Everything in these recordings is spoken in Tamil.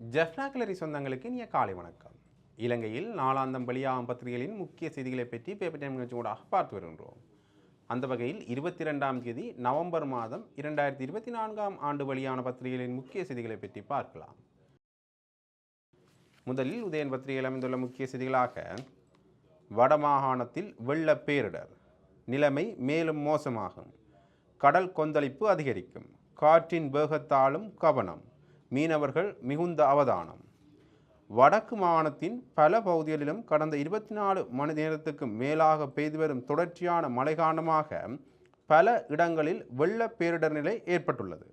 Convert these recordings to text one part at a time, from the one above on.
ஜெஃப்னா கிளரி சொந்தங்களுக்கு இனிய காலை வணக்கம். இலங்கையில் நாளாந்தம் வெளியாகும் பத்திரிகைகளின் முக்கிய செய்திகளை பற்றி பேப்பர் டைம் நிகழ்ச்சியோடாக பார்த்து வருகின்றோம். அந்த வகையில் இருபத்தி ரெண்டாம் தேதி நவம்பர் மாதம் இரண்டாயிரத்தி இருபத்தி நான்காம் ஆண்டு வழியான பத்திரிகைகளின் முக்கிய செய்திகளை பற்றி பார்க்கலாம். முதலில் உதயன் பத்திரிகையில் அமைந்துள்ள முக்கிய செய்திகளாக வடமாகாணத்தில் வெள்ள பேரிடர் நிலைமை மேலும் மோசமாகும் கடல் கொந்தளிப்பு அதிகரிக்கும் காற்றின் வேகத்தாலும் கவனம் மீனவர்கள் மிகுந்த அவதானம். வடக்கு மாகாணத்தின் பல பகுதிகளிலும் கடந்த இருபத்தி நாலு மணி நேரத்துக்கு மேலாக பெய்து வரும் தொடர்ச்சியான மழை காரணமாக பல இடங்களில் வெள்ள பேரிடர் நிலை ஏற்பட்டுள்ளது.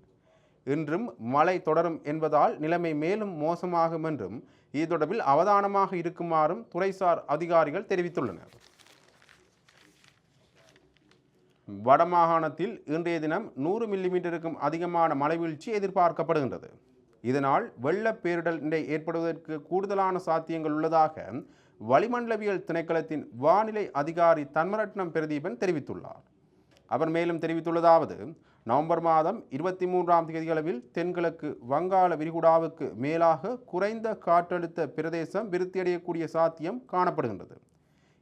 இன்றும் மழை தொடரும் என்பதால் நிலைமை மேலும் மோசமாகும் என்றும் இது தொடர்பில் அவதானமாக இருக்குமாறும் துறைசார் அதிகாரிகள் தெரிவித்துள்ளனர். வடமாகாணத்தில் இன்றைய தினம் நூறு மில்லிமீட்டருக்கும் அதிகமான மழை வீழ்ச்சி எதிர்பார்க்கப்படுகின்றது. இதனால் வெள்ள நிலை ஏற்படுவதற்கு கூடுதலான சாத்தியங்கள் உள்ளதாக வளிமண்டலவியல் திணைக்களத்தின் வானிலை அதிகாரி தன்மரட்னம் பிரதீபன் தெரிவித்துள்ளார். அவர் மேலும் தெரிவித்துள்ளதாவது நவம்பர் மாதம் இருபத்தி மூன்றாம் தேதியளவில் தென்கிழக்கு வங்காள விரிகுடாவுக்கு மேலாக குறைந்த காற்றழுத்த பிரதேசம் விருத்தியடையக்கூடிய சாத்தியம் காணப்படுகின்றது.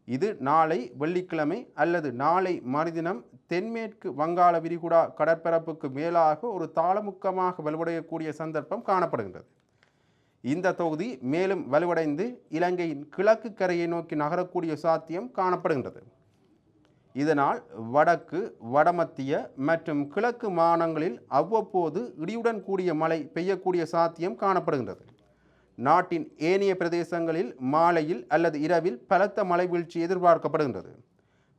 இது நாளை வெள்ளிக்கிழமை அல்லது நாளை மறுதினம் தென்மேற்கு வங்காள விரிகுடா கடற்பரப்புக்கு மேலாக ஒரு தாளமுக்கமாக வலுவடையக்கூடிய சந்தர்ப்பம் காணப்படுகின்றது. இந்த தொகுதி மேலும் வலுவடைந்து இலங்கையின் கிழக்கு கரையை நோக்கி நகரக்கூடிய சாத்தியம் காணப்படுகின்றது. இதனால் வடக்கு வடமத்திய மற்றும் கிழக்கு மாகாணங்களில் அவ்வப்போது இடியுடன் கூடிய மழை பெய்யக்கூடிய சாத்தியம் காணப்படுகின்றது. நாட்டின் ஏனைய பிரதேசங்களில் மாலையில் அல்லது இரவில் பலத்த மழை வீழ்ச்சி எதிர்பார்க்கப்படுகின்றது.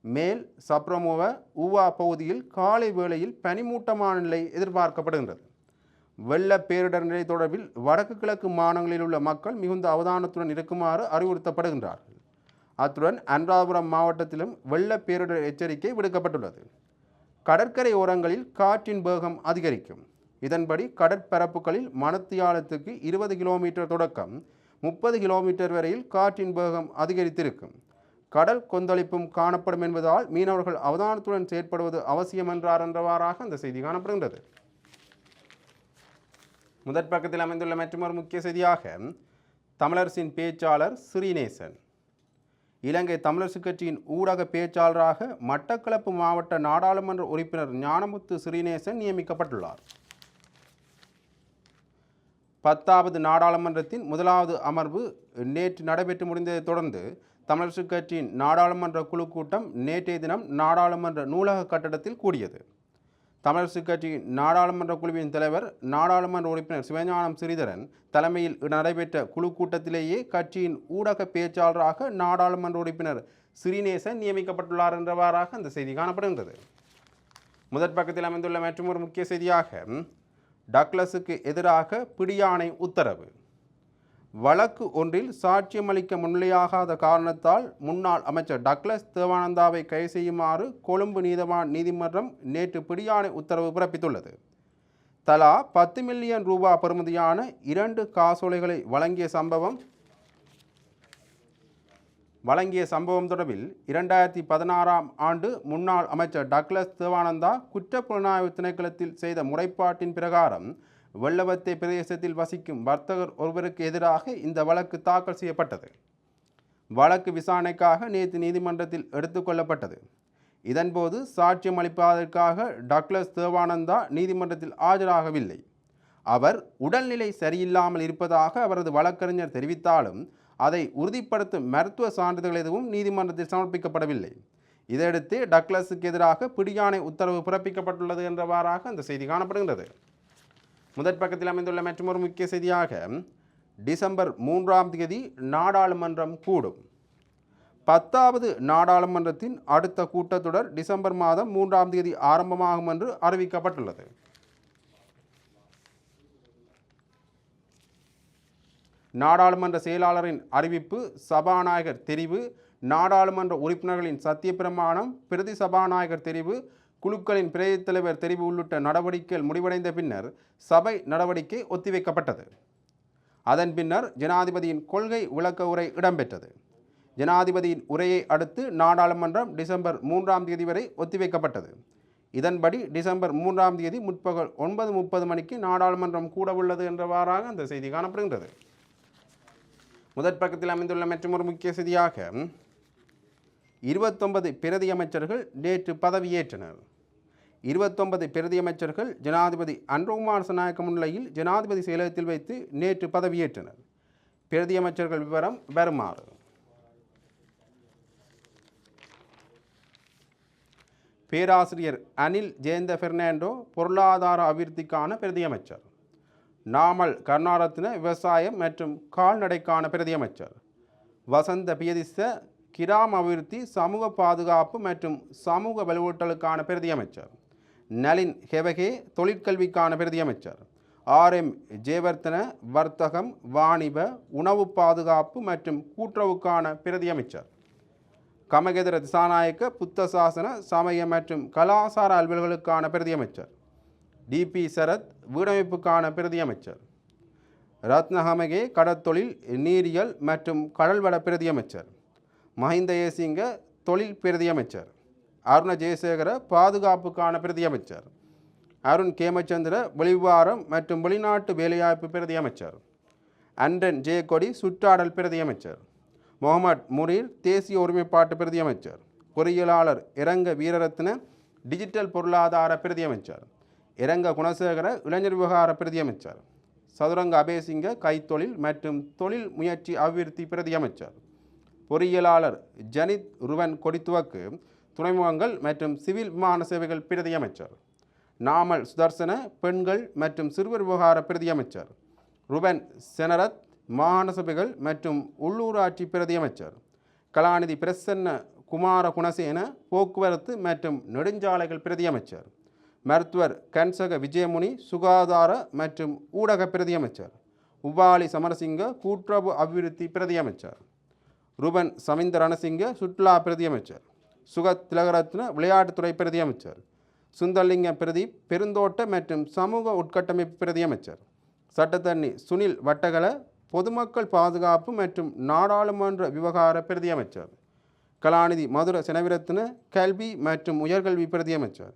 மேல் சப்ரமோவ ஊவா பகுதியில் காலை வேளையில் பனிமூட்டமான நிலை எதிர்பார்க்கப்படுகின்றது. வெள்ள பேரிடர் நிலை தொடர்பில் வடக்கு கிழக்கு மாநிலங்களில் உள்ள மக்கள் மிகுந்த அவதானத்துடன் இருக்குமாறு அறிவுறுத்தப்படுகின்றார்கள். அத்துடன் அனுராதபுரம் மாவட்டத்திலும் வெள்ள பேரிடர் எச்சரிக்கை விடுக்கப்பட்டுள்ளது. கடற்கரை ஓரங்களில் காற்றின் வேகம் அதிகரிக்கும். இதன்படி கடற்பரப்புகளில் மணத்தியாலத்துக்கு இருபது கிலோமீட்டர் தொடக்கம் முப்பது கிலோமீட்டர் வரையில் காற்றின் வேகம் அதிகரித்திருக்கும். கடல் கொந்தளிப்பும் காணப்படும் என்பதால் மீனவர்கள் அவதானத்துடன் செயற்படுவது அவசியம் என்றார் என்றவாறாக அந்த செய்தி காணப்படுகின்றது. முதற் பக்கத்தில் அமைந்துள்ள மற்றொரு முக்கிய செய்தியாக தமிழரசின் பேச்சாளர் ஸ்ரீநேசன் இலங்கை தமிழரசு கட்சியின் ஊடக பேச்சாளராக மட்டக்களப்பு மாவட்ட நாடாளுமன்ற உறுப்பினர் ஞானமுத்து ஸ்ரீநேசன் நியமிக்கப்பட்டுள்ளார். பத்தாவது நாடாளுமன்றத்தின் முதலாவது அமர்வு நேற்று நடைபெற்று முடிந்ததைத் தொடர்ந்து தமிழர் கட்சியின் நாடாளுமன்ற குழு கூட்டம் நேற்றைய தினம் நாடாளுமன்ற நூலக கட்டடத்தில் கூடியது. தமிழர் கட்சியின் நாடாளுமன்ற குழுவின் தலைவர் நாடாளுமன்ற உறுப்பினர் சிவஞானம் சிறிதரன் தலைமையில் நடைபெற்ற குழு கூட்டத்திலேயே கட்சியின் ஊடக பேச்சாளராக நாடாளுமன்ற உறுப்பினர் ஸ்ரீநேசன் நியமிக்கப்பட்டுள்ளார் என்றவாறாக அந்த செய்தி காணப்படுகின்றது. முதற் பக்கத்தில் அமைந்துள்ள மற்றும் ஒரு முக்கிய செய்தியாக டக்ளஸுக்கு எதிராக பிடியாணை உத்தரவு. வழக்கு ஒன்றில் சாட்சியமளிக்க முன்னிலையாகாத காரணத்தால் முன்னாள் அமைச்சர் டக்ளஸ் தேவானந்தாவை கைது செய்யுமாறு கொழும்பு நீதவான் நீதிமன்றம் நேற்று பிடியாணை உத்தரவு பிறப்பித்துள்ளது. தலா பத்து மில்லியன் ரூபா பெறுமதியான இரண்டு காசோலைகளை வழங்கிய சம்பவம் வழங்கிய சம்பவம் தொடர்பில் இரண்டாயிரத்தி பதினாறாம் ஆண்டு முன்னாள் அமைச்சர் டக்ளஸ் தேவானந்தா குற்றப்புலனாய்வு திணைக்களத்தில் செய்த முறைப்பாட்டின் பிரகாரம் வெள்ளவத்தை பிரதேசத்தில் வசிக்கும் வர்த்தகர் ஒருவருக்கு எதிராக இந்த வழக்கு தாக்கல் செய்யப்பட்டது. வழக்கு விசாரணைக்காக நேற்று நீதிமன்றத்தில் எடுத்துக்கொள்ளப்பட்டது இதன்போது சாட்சியம் அளிப்பதற்காக டக்ளஸ் தேவானந்தா நீதிமன்றத்தில் ஆஜராகவில்லை. அவர் உடல்நிலை சரியில்லாமல் இருப்பதாக அவரது வழக்கறிஞர் தெரிவித்தாலும் அதை உறுதிப்படுத்தும் மருத்துவ சான்றிதழ் எதுவும் நீதிமன்றத்தில் சமர்ப்பிக்கப்படவில்லை. இதையடுத்து டக்ளஸுக்கு எதிராக பிடியாணை உத்தரவு பிறப்பிக்கப்பட்டுள்ளது என்றவாறாக அந்த செய்தி காணப்படுகின்றது. முதற் பக்கத்தில் அமைந்துள்ள மற்றொரு முக்கிய செய்தியாக டிசம்பர் மூன்றாம் தேதி நாடாளுமன்றம் கூடும். பத்தாவது நாடாளுமன்றத்தின் அடுத்த கூட்டத்தொடர் டிசம்பர் மாதம் மூன்றாம் தேதி ஆரம்பமாகும் என்று அறிவிக்கப்பட்டுள்ளது. நாடாளுமன்ற செயலாளரின் அறிவிப்பு சபாநாயகர் தெரிவு நாடாளுமன்ற உறுப்பினர்களின் சத்தியப்பிரமாணம் பிரதி சபாநாயகர் தெரிவு குழுக்களின் பிரதி தலைவர் தெரிவு உள்ளிட்ட நடவடிக்கைகள் முடிவடைந்த பின்னர் சபை நடவடிக்கை ஒத்திவைக்கப்பட்டது. அதன் பின்னர் ஜனாதிபதியின் கொள்கை விளக்க உரை இடம்பெற்றது. ஜனாதிபதியின் உரையை அடுத்து நாடாளுமன்றம் டிசம்பர் மூன்றாம் தேதி வரை ஒத்திவைக்கப்பட்டது. இதன்படி டிசம்பர் மூன்றாம் தேதி முற்பகல் ஒன்பது முப்பது மணிக்கு நாடாளுமன்றம் கூடவுள்ளது என்றவாறாக அந்த செய்தி காணப்படுகின்றது. முதற் பக்கத்தில் அமைந்துள்ள மற்றொரு முக்கிய செய்தியாக இருபத்தொன்பது பிரதி அமைச்சர்கள் நேற்று பதவியேற்றனர். இருபத்தொன்பது பிரதி அமைச்சர்கள் ஜனாதிபதி அன்ரோகுமார் சநாயக்க முன்னிலையில் ஜனாதிபதி செயலகத்தில் வைத்து நேற்று பதவியேற்றனர். பிரதி அமைச்சர்கள் விவரம் வருமாறு. பேராசிரியர் அனில் ஜெயந்த பெர்னாண்டோ பொருளாதார அபிவிருத்திக்கான பிரதியமைச்சர். நாமல் கருணாரத்ன விவசாயம் மற்றும் கால்நடைக்கான பிரதியமைச்சர். வசந்த பியதிச கிராம அபிவிருத்தி சமூக பாதுகாப்பு மற்றும் சமூக வலுவூட்டலுக்கான பிரதியமைச்சர். நலின் ஹெவகே தொழிற்கல்விக்கான பிரதியமைச்சர். ஆர். எம். ஜெயவர்த்தன வர்த்தகம் வாணிப உணவு பாதுகாப்பு மற்றும் கூட்டுறவுக்கான பிரதியமைச்சர். கமகேதர திசாநாயக்க புத்த சாசன சமய மற்றும் கலாசார அலுவல்களுக்கான பிரதியமைச்சர். டிபி சரத் வீடமைப்புக்கான பிரதியமைச்சர் ரத்னஹமகே கடற்தொழில் நீரியல் மற்றும் கடல்வள பிரதியமைச்சர் மஹிந்த ஏசிங்க தொழில் பிரதியமைச்சர் அருண ஜெயசேகர பாதுகாப்புக்கான பிரதியமைச்சர் அருண் கேமச்சந்திர வெளிவாரம் மற்றும் வெளிநாட்டு வேலைவாய்ப்பு பிரதியமைச்சர் அண்டன் ஜெயக்கொடி சுற்றாடல் பிரதியமைச்சர் முகமது முரீர் தேசிய ஒருமைப்பாட்டு பிரதியமைச்சர் பொறியியலாளர் இரங்க வீரரத்ன டிஜிட்டல் பொருளாதார பிரதியமைச்சர் இரங்க குணசேகர இளைஞர் விவகார பிரதியமைச்சர் சதுரங்க அபேசிங்க கைத்தொழில் மற்றும் தொழில் முயற்சி அபிவிருத்தி பிரதியமைச்சர் பொறியியலாளர் ஜனித் ருவன் கொடித்துவக்கு துறைமுகங்கள் மற்றும் சிவில் விமான சேவைகள் பிரதியமைச்சர் நாமல் சுதர்சன பெண்கள் மற்றும் சிறுவர் விவகார பிரதியமைச்சர் ருபன் செனரத் மாகாண சபைகள் மற்றும் உள்ளூராட்சி பிரதியமைச்சர் கலாநிதி பிரசன்ன குமார குணசேன போக்குவரத்து மற்றும் நெடுஞ்சாலைகள் பிரதியமைச்சர் மருத்துவர் கன்சக விஜயமுனி சுகாதார மற்றும் ஊடக பிரதியமைச்சர் உபாலி சமரசிங்க கூட்டுறவு அபிவிருத்தி பிரதியமைச்சர் ருபன் சமிந்த ரணசிங்க சுற்றுலா பிரதியமைச்சர் சுகத் திலகரத்ன விளையாட்டுத்துறை பிரதியமைச்சர் சுந்தர்லிங்க பிரதீப் பெருந்தோட்ட மற்றும் சமூக உட்கட்டமைப்பு பிரதியமைச்சர் சட்டத்தண்ணி சுனில் வட்டகல பொதுமக்கள் பாதுகாப்பு மற்றும் நாடாளுமன்ற விவகார பிரதியமைச்சர் கலாநிதி மதுர செனவிரத்ன கல்வி மற்றும் உயர்கல்வி பிரதியமைச்சர்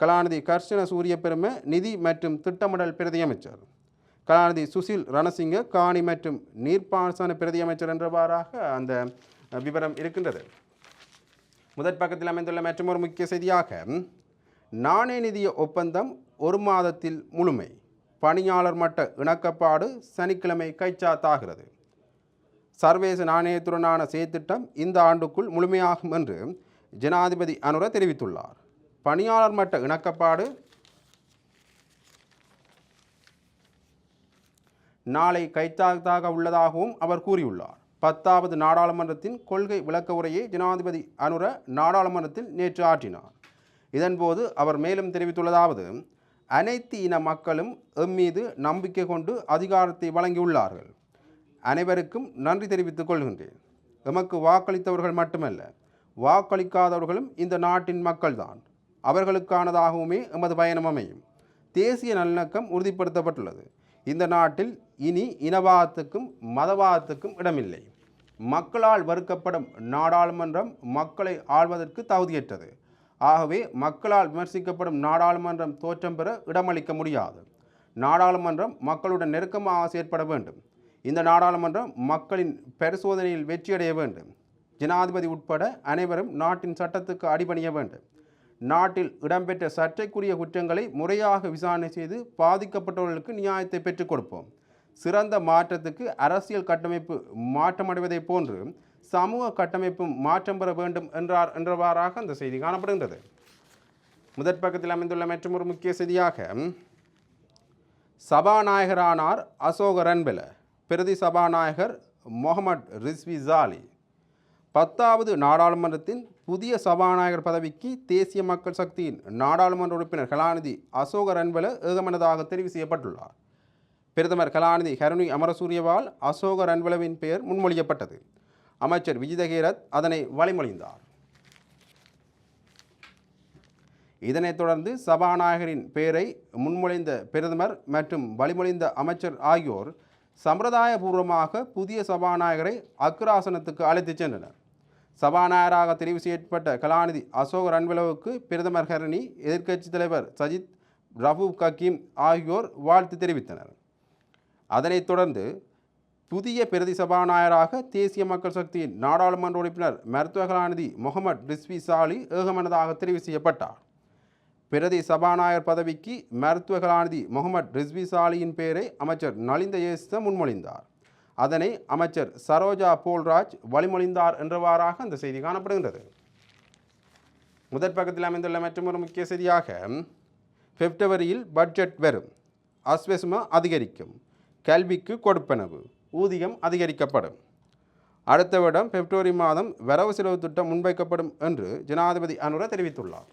கலாநிதி கர்ஷன சூரிய பெருமை நிதி மற்றும் திட்டமிடல் பிரதியமைச்சர் கலாநிதி சுசில் ரணசிங்க காணி மற்றும் நீர்ப்பாசன பிரதியமைச்சர் என்றவாறாக அந்த விவரம் இருக்கின்றது. முதற் பக்கத்தில் அமைந்துள்ள மற்றொரு முக்கிய செய்தியாக நாணய நிதிய ஒப்பந்தம் ஒரு மாதத்தில் முழுமை. பணியாளர் மட்ட இணக்கப்பாடு சனிக்கிழமை கைச்சாத்தாகிறது. சர்வதேச நாணயத்துடனான செயற்திட்டம் இந்த ஆண்டுக்குள் முழுமையாகும் என்று ஜனாதிபதி அனுர தெரிவித்துள்ளார். பணியாளர் மட்ட இணக்கப்பாடு. நாளை கைச்சாத்தாக உள்ளதாகவும் அவர் கூறியுள்ளார். பத்தாவது நாடாளுமன்றத்தின் கொள்கை விளக்க உரையை ஜனாதிபதி அனுர நாடாளுமன்றத்தில் நேற்று ஆற்றினார். இதன்போது அவர் மேலும் தெரிவித்துள்ளதாவது அனைத்து இன மக்களும் எம்மீது நம்பிக்கை கொண்டு அதிகாரத்தை வழங்கியுள்ளார்கள். அனைவருக்கும் நன்றி தெரிவித்துக் கொள்கின்றேன். எமக்கு வாக்களித்தவர்கள் மட்டுமல்ல வாக்களிக்காதவர்களும் இந்த நாட்டின் மக்கள்தான். அவர்களுக்கானதாகவுமே எமது பயணம் அமையும். தேசிய நல்லிணக்கம் உறுதிப்படுத்தப்பட்டுள்ளது. இந்த நாட்டில் இனி இனவாதத்துக்கும் மதவாதத்துக்கும் இடமில்லை. மக்களால் வறுக்கப்படும் நாடாளுமன்றம் மக்களை ஆள்வதற்கு தகுதியற்றது. ஆகவே மக்களால் விமர்சிக்கப்படும் நாடாளுமன்றம் தோற்றம் பெற இடமளிக்க முடியாது. நாடாளுமன்றம் மக்களுடன் நெருக்கமாக செயற்பட வேண்டும். இந்த நாடாளுமன்றம் மக்களின் பரிசோதனையில் வெற்றியடைய வேண்டும். ஜனாதிபதி உட்பட அனைவரும் நாட்டின் சட்டத்துக்கு அடிபணிய வேண்டும். நாட்டில் இடம்பெற்ற சர்ச்சைக்குரிய குற்றங்களை முறையாக விசாரணை செய்து பாதிக்கப்பட்டவர்களுக்கு நியாயத்தை பெற்றுக் கொடுப்போம். சிறந்த மாற்றத்துக்கு அரசியல் கட்டமைப்பு மாற்றமடைவதைப் போன்று சமூக கட்டமைப்பும் மாற்றம் பெற வேண்டும் என்றார் என்றவாறாக அந்த செய்தி காணப்படுகின்றது. முதற் பக்கத்தில் அமைந்துள்ள மற்றொரு முக்கிய செய்தியாக சபாநாயகரானார் அசோக ரன்பில பிரதி சபாநாயகர் முகமது ரிஸ்வி ஜாலி. பத்தாவது நாடாளுமன்றத்தின் புதிய சபாநாயகர் பதவிக்கு தேசிய மக்கள் சக்தியின் நாடாளுமன்ற உறுப்பினர் கலாநிதி அசோக ரன்வல ஏகமனதாக தெரிவு செய்யப்பட்டுள்ளார். பிரதமர் கலாநிதி கருணி அமரசூரியவால் அசோக ரன்வலவின் பெயர் முன்மொழியப்பட்டது. அமைச்சர் விஜிதகீரத் அதனை வழிமொழிந்தார் இதனைத் தொடர்ந்து சபாநாயகரின் பெயரை முன்மொழிந்த பிரதமர் மற்றும் வழிமொழிந்த அமைச்சர் ஆகியோர் சம்பிரதாயபூர்வமாக புதிய சபாநாயகரை அக்ராசனத்துக்கு அழைத்துச் சென்றனர். சபாநாயகராக தெரிவு செய்யப்பட்ட கலாநிதி அசோக் ரன்வலவுக்கு பிரதமர் ஹரணி எதிர்க்கட்சித் தலைவர் சஜித் ரஃபூப் கக்கீம் ஆகியோர் வாழ்த்து தெரிவித்தனர். அதனைத் தொடர்ந்து புதிய பிரதி சபாநாயகராக தேசிய மக்கள் சக்தியின் நாடாளுமன்ற உறுப்பினர் மருத்துவ கலாநிதி முகமது ரிஸ்வி சாலி ஏகமனதாக தெரிவு செய்யப்பட்டார். பிரதி சபாநாயகர் பதவிக்கு மருத்துவ கலாநிதி முகமது ரிஸ்வி சாலியின் பெயரை அமைச்சர் நலிந்த ஏச முன்மொழிந்தார். அதனை அமைச்சர் சரோஜா போல்ராஜ் வழிமொழிந்தார் என்றவாறாக அந்த செய்தி காணப்படுகின்றது. முதற் பக்கத்தில் அமைந்துள்ள மற்றொரு முக்கிய செய்தியாக பிப்ரவரியில் பட்ஜெட் வரும். அஸ்வெஸ்மா அதிகரிக்கும். கல்விக்கு கொடுப்பனவு. ஊதியம் அதிகரிக்கப்படும். அடுத்த வருடம் பிப்ரவரி மாதம் வரவு செலவு திட்டம் முன்வைக்கப்படும் என்று ஜனாதிபதி அனுர தெரிவித்துள்ளார்.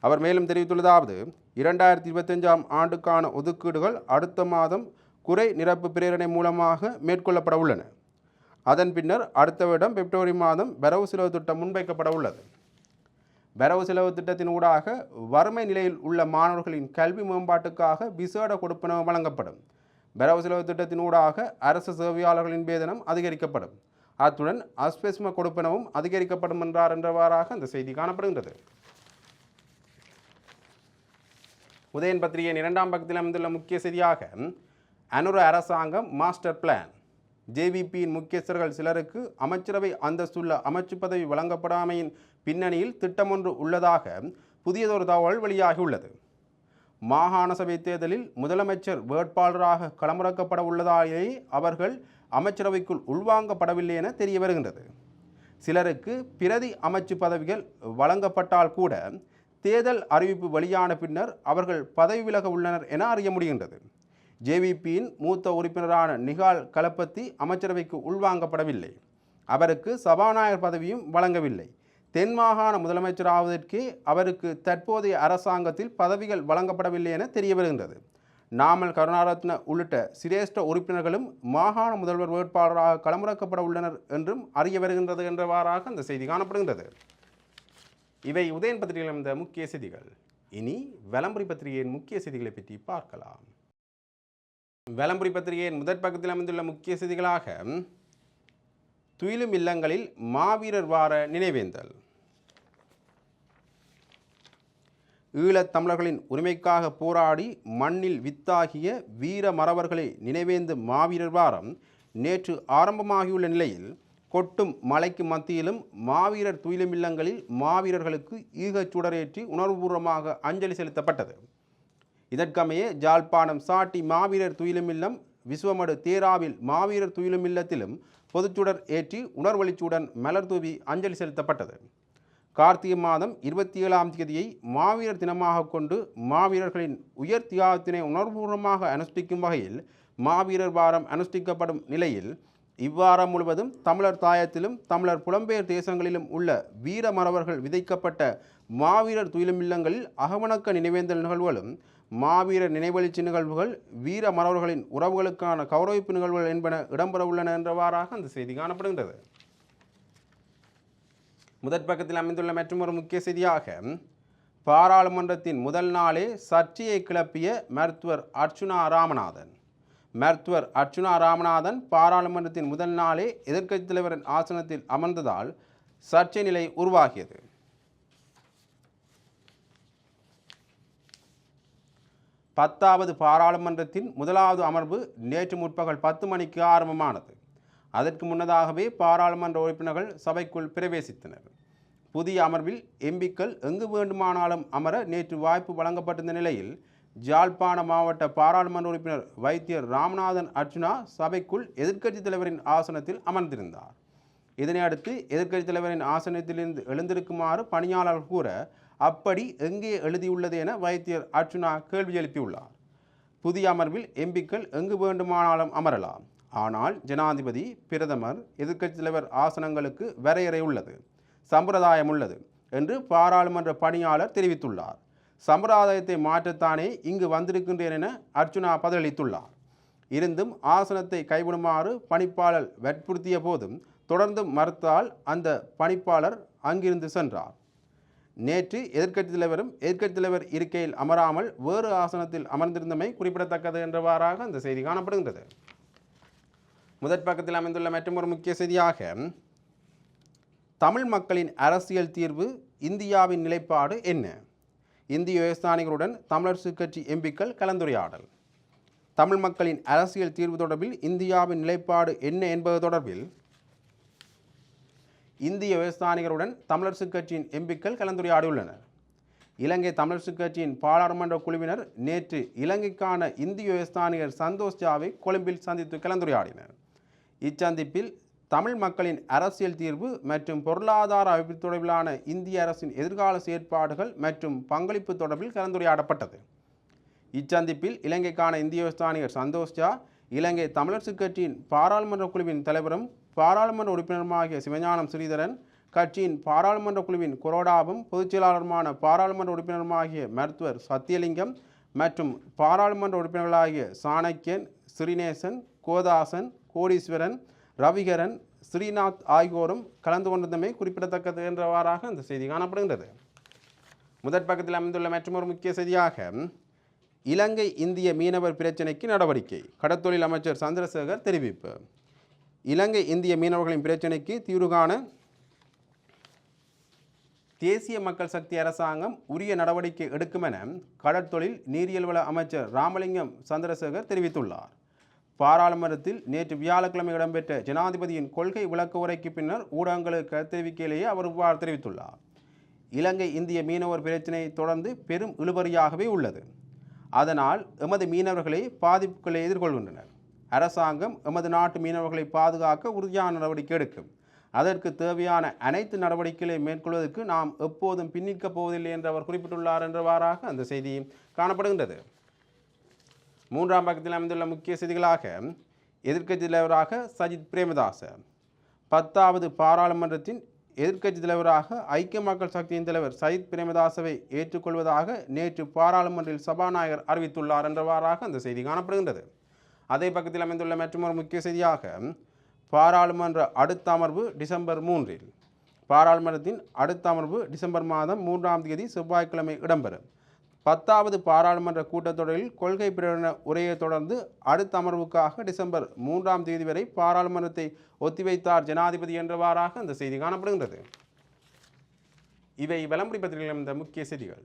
அவர் மேலும் தெரிவித்துள்ளதாவது இரண்டாயிரத்தி இருபத்தஞ்சாம் ஆண்டுக்கான ஒதுக்கீடுகள் அடுத்த மாதம் குறை நிரப்பு பிரேரணை மூலமாக மேற்கொள்ளப்பட உள்ளன அதன் பின்னர் அடுத்த வருடம் பிப்ரவரி மாதம் வரவு செலவு திட்டம் முன்வைக்கப்பட உள்ளது வரவு செலவு திட்டத்தின் ஊடாக வறுமை நிலையில் உள்ள மாணவர்களின் கல்வி மேம்பாட்டுக்காக விசேட கொடுப்பனவு வழங்கப்படும். வரவு செலவு திட்டத்தின் ஊடாக அரசு சேவையாளர்களின் வேதனம் அதிகரிக்கப்படும். அத்துடன் அஸ்பெஸ்ம கொடுப்பனவும் அதிகரிக்கப்படும் என்றார் என்றவாறாக அந்த செய்தி காணப்படுகின்றது. உதயன் பத்திரிகையின் இரண்டாம் பக்கத்தில் அமைந்துள்ள முக்கிய செய்தியாக அனுர அரசாங்கம் மாஸ்டர் பிளான். ஜேவிபியின் முக்கியஸ்தர்கள் சிலருக்கு அமைச்சரவை அந்தஸ்துள்ள அமைச்சு பதவி வழங்கப்படாமையின் பின்னணியில் திட்டமொன்று உள்ளதாக புதியதொரு தகவல் வெளியாகியுள்ளது. மாகாண சபை தேர்தலில் முதலமைச்சர் வேட்பாளராக களமிறக்கப்பட உள்ளதாலேயே அவர்கள் அமைச்சரவைக்குள் உள்வாங்கப்படவில்லை என தெரிய வருகின்றது. சிலருக்கு பிரதி அமைச்சு பதவிகள் வழங்கப்பட்டால் கூட தேர்தல் அறிவிப்பு வெளியான பின்னர் அவர்கள் பதவி விலக உள்ளனர் என அறிய முடிகின்றது. ஜேவிபியின் மூத்த உறுப்பினரான நிகால் கலப்பத்தி அமைச்சரவைக்கு உள்வாங்கப்படவில்லை. அவருக்கு சபாநாயகர் பதவியும் வழங்கவில்லை. தென் மாகாண முதலமைச்சராவதற்கே அவருக்கு தற்போதைய அரசாங்கத்தில் பதவிகள் வழங்கப்படவில்லை என தெரிய வருகின்றது நாமல் கருணாரத்ன உள்ளிட்ட சிரேஷ்ட உறுப்பினர்களும் மாகாண முதல்வர் வேட்பாளராக களமிறக்கப்பட உள்ளனர் என்றும் அறிய வருகின்றது என்றவாறாக அந்த செய்தி காணப்படுகின்றது. இவை உதயன் பத்திரிகையில் இருந்த முக்கிய செய்திகள். இனி வலம்புரி பத்திரிகையின் முக்கிய செய்திகளை பற்றி பார்க்கலாம். வேளம்புரி பத்திரிகையின் முதற் பக்கத்தில் அமைந்துள்ள முக்கிய செய்திகளாக துயிலும் இல்லங்களில் மாவீரர் வார நினைவேந்தல். ஈழத் தமிழர்களின் உரிமைக்காக போராடி மண்ணில் வித்தாகிய வீர மறவர்களை நினைவேந்து மாவீரர் வாரம் நேற்று ஆரம்பமாகியுள்ள நிலையில் கொட்டும் மலைக்கு மத்தியிலும் மாவீரர் துயிலும் இல்லங்களில் மாவீரர்களுக்கு ஈகச் சுடரேற்றி உணர்வுபூர்வமாக அஞ்சலி செலுத்தப்பட்டது. இதற்கமைய ஜாழ்ப்பாணம் சாட்டி மாவீரர் துயிலுமில்லம் விஸ்வமடு தேராவில் மாவீரர் துயிலுமில்லத்திலும் பொதுச்சுடர் ஏற்றி உணர்வழிச்சுடன் மலர் தூவி அஞ்சலி செலுத்தப்பட்டது. கார்த்திகை மாதம் இருபத்தி ஏழாம் தேதியை மாவீரர் தினமாக கொண்டு மாவீரர்களின் உயர் தியாகத்தினை உணர்வுபூர்வமாக அனுஷ்டிக்கும் வகையில் மாவீரர் வாரம் அனுஷ்டிக்கப்படும் நிலையில் இவ்வாரம் முழுவதும் தமிழர் தாயத்திலும் தமிழர் புலம்பெயர் தேசங்களிலும் உள்ள வீர மறவர்கள் விதைக்கப்பட்ட மாவீரர் துயிலுமில்லங்களில் அகவணக்க நினைவேந்தல் நிகழ்வுகளும் மாவீர நினைவெழுச்சி நிகழ்வுகள் வீர மறவர்களின் உறவுகளுக்கான கௌரவிப்பு நிகழ்வுகள் என்பன இடம்பெற உள்ளன என்றவாறாக அந்த செய்தி காணப்படுகின்றது. முதற் பக்கத்தில் அமைந்துள்ள மற்றொரு முக்கிய செய்தியாக பாராளுமன்றத்தின் முதல் நாளே சர்ச்சையை கிளப்பிய மருத்துவர் அர்ச்சுனா ராமநாதன். மருத்துவர் அர்ச்சுனா ராமநாதன் பாராளுமன்றத்தின் முதல் நாளே எதிர்க்கட்சித் தலைவரின் ஆசனத்தில் அமர்ந்ததால் சர்ச்சை நிலை உருவாகியது. பத்தாவது பாராளுமன்றத்தின் முதலாவது அமர்வு நேற்று முற்பகல் பத்து மணிக்கு ஆரம்பமானது. அதற்கு முன்னதாகவே பாராளுமன்ற உறுப்பினர்கள் சபைக்குள் பிரவேசித்தனர். புதிய அமர்வில் எம்பிக்கள் எங்கு வேண்டுமானாலும் அமர நேற்று வாய்ப்பு வழங்கப்பட்டிருந்த நிலையில் ஜாழ்ப்பாண மாவட்ட பாராளுமன்ற உறுப்பினர் வைத்தியர் ராமநாதன் அர்ச்சுனா சபைக்குள் எதிர்க்கட்சித் தலைவரின் ஆசனத்தில் அமர்ந்திருந்தார். இதனையடுத்து எதிர்க்கட்சித் தலைவரின் ஆசனத்திலிருந்து எழுந்திருக்குமாறு பணியாளர்கள் கூற அப்படி எங்கே எழுதியுள்ளது என வைத்தியர் அர்ச்சுனா கேள்வி எழுப்பியுள்ளார். புதிய அமர்வில் எம்பிக்கள் எங்கு வேண்டுமானாலும் அமரலாம். ஆனால் ஜனாதிபதி பிரதமர் எதிர்க்கட்சித் தலைவர் ஆசனங்களுக்கு வரையறை உள்ளது. சம்பிரதாயம் உள்ளது என்று பாராளுமன்ற பணியாளர் தெரிவித்துள்ளார். சம்பிரதாயத்தை மாற்றத்தானே இங்கு வந்திருக்கின்றேன் என அர்ச்சுனா பதிலளித்துள்ளார். இருந்தும் ஆசனத்தை கைவிடுமாறு பணிப்பாளர் வற்புறுத்திய போதும் தொடர்ந்து மறுத்தால் அந்த பணிப்பாளர் அங்கிருந்து சென்றார். நேற்று எதிர்க்கட்சித் தலைவரும் எதிர்க்கட்சித் தலைவர் இருக்கையில் அமராமல் வேறு ஆசனத்தில் அமர்ந்திருந்தமை குறிப்பிடத்தக்கது என்றவாறாக அந்த செய்தி காணப்படுகின்றது. முதற் பக்கத்தில் அமைந்துள்ள மற்றொரு முக்கிய செய்தியாக தமிழ் மக்களின் அரசியல் தீர்வு இந்தியாவின் நிலைப்பாடு என்ன? இந்திய விவசாயிகளுடன் தமிழரசு கட்சி எம்பிக்கள் கலந்துரையாடல். தமிழ் மக்களின் அரசியல் தீர்வு தொடர்பில் இந்தியாவின் நிலைப்பாடு என்ன என்பது தொடர்பில் இந்திய விவசாயிகளுடன் தமிழரசு கட்சியின் எம்பிக்கள் கலந்துரையாடியுள்ளனர். இலங்கை தமிழரசு கட்சியின் பாராளுமன்ற குழுவினர் நேற்று இலங்கைக்கான இந்திய விவசாயிகர் சந்தோஷ் ஜாவை கொழும்பில் சந்தித்து கலந்துரையாடினர். இச்சந்திப்பில் தமிழ் மக்களின் அரசியல் தீர்வு மற்றும் பொருளாதார அமைப்பு தொடர்பிலான இந்திய அரசின் எதிர்கால செயற்பாடுகள் மற்றும் பங்களிப்பு தொடர்பில் கலந்துரையாடப்பட்டது. இச்சந்திப்பில் இலங்கைக்கான இந்திய விவசாயிகர் சந்தோஷ் ஜா இலங்கை தமிழரசு கட்சியின் பாராளுமன்ற குழுவின் தலைவரும் பாராளுமன்ற உறுப்பினருமாகிய சிவஞானம் ஸ்ரீதரன் கட்சியின் பாராளுமன்ற குழுவின் கொரோடாவும் பொதுச் செயலாளருமான பாராளுமன்ற உறுப்பினருமாகிய மருத்துவர் சத்தியலிங்கம் மற்றும் பாராளுமன்ற உறுப்பினர்களாகிய சாணக்கியன் ஸ்ரீநேசன் கோதாசன் கோடீஸ்வரன் ரவிகரன் ஸ்ரீநாத் ஆகியோரும் கலந்து கொண்டிருந்தமை குறிப்பிடத்தக்கது என்றவாறாக இந்த செய்தி காணப்படுகின்றது. முதற் பக்கத்தில் அமைந்துள்ள மற்றொரு முக்கிய செய்தியாக இலங்கை இந்திய மீனவர் பிரச்சினைக்கு நடவடிக்கை கடத்தொழில் அமைச்சர் சந்திரசேகர் தெரிவிப்பு. இலங்கை இந்திய மீனவர்களின் பிரச்சினைக்கு தீர்வு காண தேசிய மக்கள் சக்தி அரசாங்கம் உரிய நடவடிக்கை எடுக்கும் என கடற்தொழில் நீரியல் வள அமைச்சர் ராமலிங்கம் சந்திரசேகர் தெரிவித்துள்ளார். பாராளுமன்றத்தில் நேற்று வியாழக்கிழமை இடம்பெற்ற ஜனாதிபதியின் கொள்கை விளக்க உரைக்கு பின்னர் ஊடகங்களுக்கு தெரிவிக்கையிலேயே அவர் இவ்வாறு தெரிவித்துள்ளார். இலங்கை இந்திய மீனவர் பிரச்சினை தொடர்ந்து பெரும் இழுபறியாகவே உள்ளது. அதனால் எமது மீனவர்களை பாதிப்புகளை எதிர்கொள்கின்றனர். அரசாங்கம் எமது நாட்டு மீனவர்களை பாதுகாக்க உறுதியான நடவடிக்கை எடுக்கும். அதற்கு தேவையான அனைத்து நடவடிக்கைகளை மேற்கொள்வதற்கு நாம் எப்போதும் பின்னிக்கப் போவதில்லை என்று அவர் குறிப்பிட்டுள்ளார் என்றவாறாக அந்த செய்தி காணப்படுகின்றது. மூன்றாம் பக்கத்தில் அமைந்துள்ள முக்கிய செய்திகளாக எதிர்க்கட்சி தலைவராக சஜித் பிரேமதாச பத்தாவது பாராளுமன்றத்தின் எதிர்க்கட்சி தலைவராக ஐக்கிய மக்கள் சக்தியின் தலைவர் சஜித் பிரேமதாசவை ஏற்றுக்கொள்வதாக நேற்று பாராளுமன்றில் சபாநாயகர் அறிவித்துள்ளார் என்றவாறாக அந்த செய்தி காணப்படுகின்றது. அதே பக்கத்தில் அமைந்துள்ள மற்றொரு முக்கிய செய்தியாக பாராளுமன்ற அடுத்த அமர்வு டிசம்பர் மூன்றில். பாராளுமன்றத்தின் அடுத்த அமர்வு டிசம்பர் மாதம் மூன்றாம் தேதி செவ்வாய்க்கிழமை இடம்பெறும். பத்தாவது பாராளுமன்ற கூட்டத்தொடரில் கொள்கை பிரகடன உரையை தொடர்ந்து அடுத்த அமர்வுக்காக டிசம்பர் மூன்றாம் தேதி வரை பாராளுமன்றத்தை ஒத்திவைத்தார் ஜனாதிபதி என்றவாறாக அந்த செய்தி காணப்படுகின்றது. இவை விளம்பரி பத்திரிகையில் இந்த முக்கிய செய்திகள்.